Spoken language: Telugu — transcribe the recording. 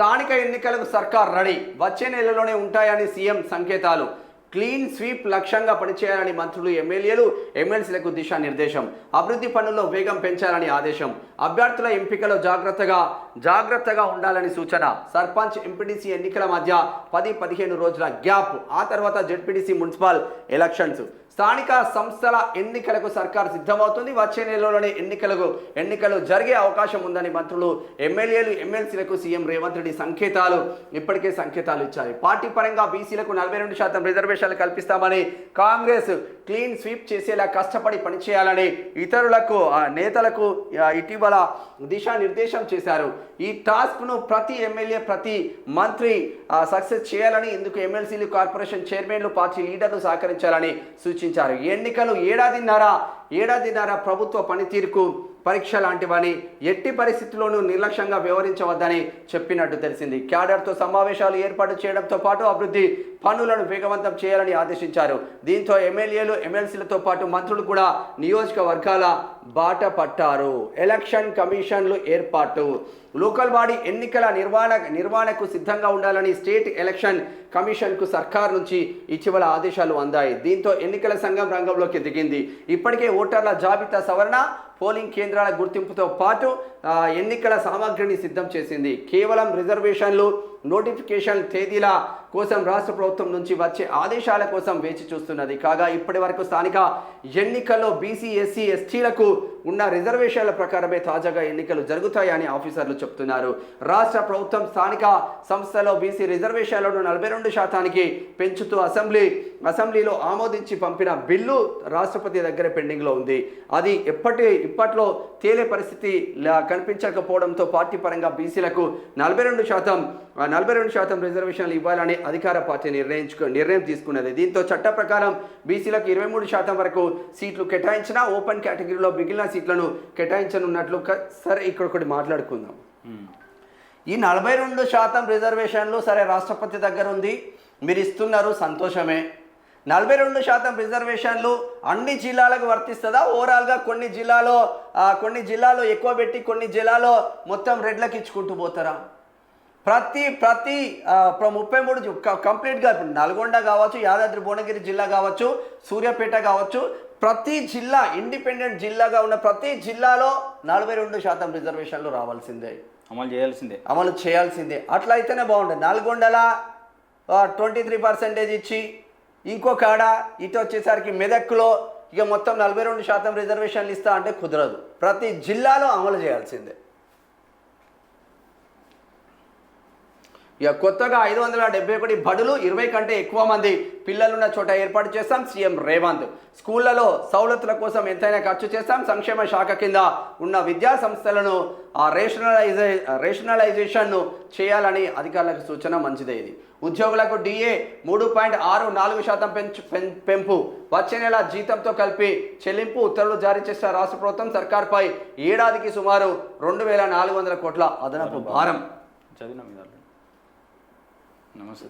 స్థానిక ఎన్నికలకు సర్కార్ రెడీ. వచ్చే నెలలోనే ఉంటాయని సీఎం సంకేతాలు. క్లీన్ స్వీప్ లక్ష్యంగా పనిచేయాలని మంత్రులు ఎమ్మెల్యేలు ఎమ్మెల్సీలకు దిశానిర్దేశం. అభివృద్ధి పనుల్లో వేగం పెంచాలని ఆదేశం. అభ్యర్థుల ఎంపికలో జాగ్రత్తగా జాగ్రత్తగా ఉండాలని సూచన. సర్పంచ్ ఎంపీటీసీ ఎన్నికల మధ్య పది పదిహేను రోజుల గ్యాప్. ఆ తర్వాత జెడ్పీటీసీ మున్సిపల్ ఎలక్షన్స్. స్థానిక సంస్థల ఎన్నికలకు సర్కార్ సిద్ధమవుతుంది. వచ్చే నెలలోనే ఎన్నికలకు ఎన్నికలు జరిగే అవకాశం ఉందని మంత్రులు ఎమ్మెల్యేలు ఎమ్మెల్సీలకు సీఎం రేవంత్ రెడ్డి సంకేతాలు ఇప్పటికే సంకేతాలు ఇచ్చారు. పార్టీ పరంగా బీసీలకు నలభై రెండు శాతం రిజర్వేషన్ అవకాశాలు కల్పిస్తామని కాంగ్రెస్ క్లీన్ స్వీప్ చేసేలా కష్టపడి పనిచేయాలని ఇతరులకు నేతలకు ఇటీవల దిశానిర్దేశం చేశారు. ఈ టాస్క్ను ప్రతి ఎమ్మెల్యే ప్రతి మంత్రి సక్సెస్ చేయాలని ఇందుకు ఎమ్మెల్సీలు కార్పొరేషన్ చైర్మన్లు పార్టీ లీడర్లు సహకరించాలని సూచించారు. ఎన్నికలు ఏడాదిన్నర ఏడాదిన్నర ప్రభుత్వ పనితీరుకు పరీక్ష లాంటివని ఎట్టి పరిస్థితుల్లోనూ నిర్లక్ష్యంగా వ్యవహరించవద్దని చెప్పినట్టు తెలిసింది. క్యాడర్తో సమావేశాలు ఏర్పాటు చేయడంతో పాటు అభివృద్ధి పనులను వేగవంతం చేయాలని ఆదేశించారు. దీంతో ఎమ్మెల్యేలు ఎమ్మెల్సీలతో పాటు మంత్రులు కూడా నియోజకవర్గాల బాట పట్టారు. ఎలక్షన్ కమిషన్లు ఏర్పాటు. లోకల్ బాడీ ఎన్నికల నిర్వహణ నిర్వహణకు సిద్ధంగా ఉండాలని స్టేట్ ఎలక్షన్ కమిషన్కు సర్కార్ నుంచి ఇటీవల ఆదేశాలు అందాయి. దీంతో ఎన్నికల సంఘం రంగంలోకి దిగింది. ఇప్పటికే ఓటర్ల జాబితా సవరణ పోలింగ్ కేంద్రాల గుర్తింపుతో పాటు ఎన్నికల సామాగ్రిని సిద్ధం చేసింది. కేవలం రిజర్వేషన్లు నోటిఫికేషన్ తేదీల కోసం రాష్ట్ర ప్రభుత్వం నుంచి వచ్చే ఆదేశాల కోసం వేచి చూస్తున్నది. కాగా ఇప్పటి వరకు స్థానిక ఎన్నికల్లో బీసీ ఎస్సీ ఎస్టీలకు ఉన్న రిజర్వేషన్ల ప్రకారమే తాజాగా ఎన్నికలు జరుగుతాయని ఆఫీసర్లు చెప్తున్నారు. రాష్ట్ర ప్రభుత్వం స్థానిక సంస్థలో బీసీ రిజర్వేషన్లను నలభై రెండు శాతానికి పెంచుతూ అసెంబ్లీ అసెంబ్లీలో ఆమోదించి పంపిన బిల్లు రాష్ట్రపతి దగ్గర పెండింగ్లో ఉంది. అది ఎప్పటి ఇప్పట్లో తేలే పరిస్థితి లా- కనిపించకపోవడంతో పార్టీ పరంగా బీసీలకు నలభై రెండు శాతం నలభై రెండు శాతం రిజర్వేషన్లు ఇవ్వాలని అధికార పార్టీ నిర్ణయించుకు నిర్ణయం తీసుకున్నది. దీంతో చట్ట ప్రకారం బీసీలకు ఇరవై మూడు శాతం వరకు సీట్లు కేటాయించినా ఓపెన్ కేటగిరీలో మిగిలిన సీట్లను కేటాయించనున్నట్లు సరే ఇక్కడ ఒకటి మాట్లాడుకుందాం. ఈ నలభై రెండు శాతం రిజర్వేషన్లు సరే రాష్ట్రపతి దగ్గర ఉంది మీరు ఇస్తున్నారు సంతోషమే. నలభై రెండు శాతం రిజర్వేషన్లు అన్ని జిల్లాలకు వర్తిస్తుందా? ఓవరాల్గా కొన్ని జిల్లాలో కొన్ని జిల్లాలో ఎక్కువ పెట్టి కొన్ని జిల్లాలో మొత్తం రెడ్లకు ఇచ్చుకుంటూ పోతారా? ప్రతి ప్రతి ముప్పై మూడు కంప్లీట్గా ఇప్పుడు నల్గొండ కావచ్చు యాదాద్రి భువనగిరి జిల్లా కావచ్చు సూర్యాపేట కావచ్చు ప్రతి జిల్లా ఇండిపెండెంట్ జిల్లాగా ఉన్న ప్రతి జిల్లాలో నలభై రెండు శాతం రిజర్వేషన్లు రావాల్సిందే. అమలు చేయాల్సిందే. అమలు చేయాల్సిందే. అట్లా అయితేనే బాగుంటుంది. నల్గొండల ట్వంటీ త్రీ పర్సెంటేజ్ ఇచ్చి ఇంకో కాడ ఇటు వచ్చేసరికి మెదక్లో ఇక మొత్తం నలభై రెండు శాతం రిజర్వేషన్లు ఇస్తా అంటే కుదరదు. ప్రతి జిల్లాలో అమలు చేయాల్సిందే. ఇక కొత్తగా ఐదు వందల డెబ్బై ఒకటి బడులు ఇరవై కంటే ఎక్కువ మంది పిల్లలున్న చోట ఏర్పాటు చేస్తాం సీఎం రేవంత్. స్కూళ్ళలో సౌలతుల కోసం ఎంతైనా ఖర్చు చేస్తాం సంక్షేమ శాఖ కింద ఉన్న విద్యా సంస్థలను ఆ రేషనలైజే రేషనలైజేషన్ను చేయాలని అధికారులకు సూచన మంచిదే ఇది. ఉద్యోగులకు డిఏ మూడు పాయింట్ ఆరు నాలుగు శాతం పెంచు పెం- పెంపు. వచ్చే నెల జీతంతో కలిపి చెల్లింపు ఉత్తర్వులు జారీ చేసిన రాష్ట్ర ప్రభుత్వం సర్కార్పై ఏడాదికి సుమారు రెండు వేల నాలుగు వందల కోట్ల అదనపు భారం. చదివిన నమస్తే